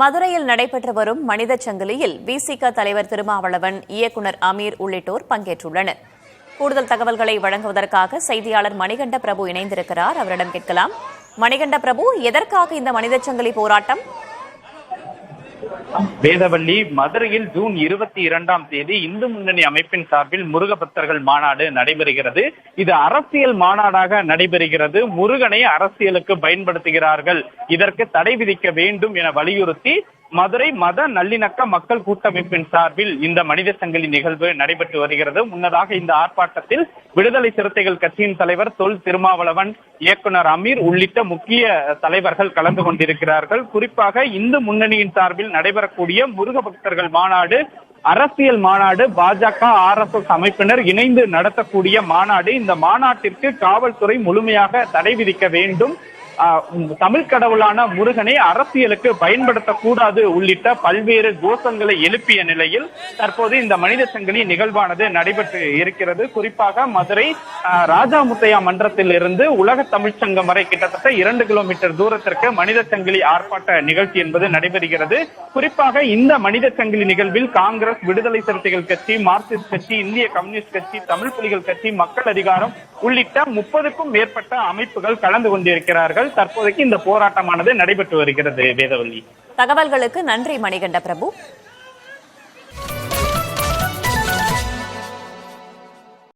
மதுரையில் நடைபெற்று வரும் மனித சங்கிலியில் விசிக தலைவர் திருமாவளவன் இயக்குனர் அமீர் உள்ளிட்டோர் பங்கேற்றுள்ளனர். கூடுதல் தகவல்களை வழங்குவதற்காக செய்தியாளர் மணிகண்ட பிரபு இணைந்திருக்கிறார். அவரிடம் கேட்கலாம். மணிகண்ட பிரபு எதற்காக இந்த மனித சங்கிலி போராட்டம்? வேதவள்ளி மதுரையில் ஜூன் இருபத்தி இரண்டாம் தேதி இந்து முன்னணி அமைப்பின் சார்பில் முருக பக்தர்கள் மாநாடு நடைபெறுகிறது. இது அரசியல் மாநாடாக நடைபெறுகிறது. முருகனை அரசியலுக்கு பயன்படுத்துகிறார்கள். இதற்கு தடை விதிக்க வேண்டும் என வலியுறுத்தி மதுரை மத நல்லிணக்க மக்கள் கூட்டமைப்பின் சார்பில் இந்த மனித சங்கிலி நிகழ்வு நடைபெற்று வருகிறது. முன்னதாக இந்த ஆர்ப்பாட்டத்தில் விடுதலை சிறுத்தைகள் கட்சியின் தலைவர் தொல் திருமாவளவன் இயக்குனர் அமீர் உள்ளிட்ட முக்கிய தலைவர்கள் கலந்து கொண்டிருக்கிறார்கள். குறிப்பாக இந்து முன்னணியின் சார்பில் நடைபெறக்கூடிய முருக பக்தர்கள் மாநாடு அரசியல் மாநாடு பாஜக ஆர் எஸ் எஸ் அமைப்பினர் இணைந்து நடத்தக்கூடிய மாநாடு இந்த மாநாட்டிற்கு காவல்துறை முழுமையாக தடை விதிக்க வேண்டும். தமிழ் கடவுளான முருகனை அரசியலுக்கு பயன்படுத்தக்கூடாது உள்ளிட்ட பல்வேறு கோஷங்களை எழுப்பிய நிலையில் தற்போது இந்த மனித சங்கிலி நிகழ்வானது நடைபெற்று இருக்கிறது. குறிப்பாக மதுரை ராஜா முத்தையா மன்றத்தில் இருந்து உலக தமிழ்ச் சங்கம் வரை கிட்டத்தட்ட இரண்டு கிலோமீட்டர் தூரத்திற்கு மனித சங்கிலி ஆர்ப்பாட்ட நிகழ்ச்சி என்பது நடைபெறுகிறது. குறிப்பாக இந்த மனித சங்கிலி நிகழ்வில் காங்கிரஸ் விடுதலை சிறுத்தைகள் கட்சி மார்க்சிஸ்ட் கட்சி இந்திய கம்யூனிஸ்ட் கட்சி தமிழ் புலிகள் கட்சி மக்கள் அதிகாரம் உள்ளிட்ட முப்பதுக்கும் மேற்பட்ட அமைப்புகள் கலந்து கொண்டிருக்கிறார்கள். தற்போதைக்கு இந்த போராட்டமானது நடைபெற்று வருகிறது வேதவள்ளி தகவல்களுக்கு நன்றி மணிகண்ட பிரபு.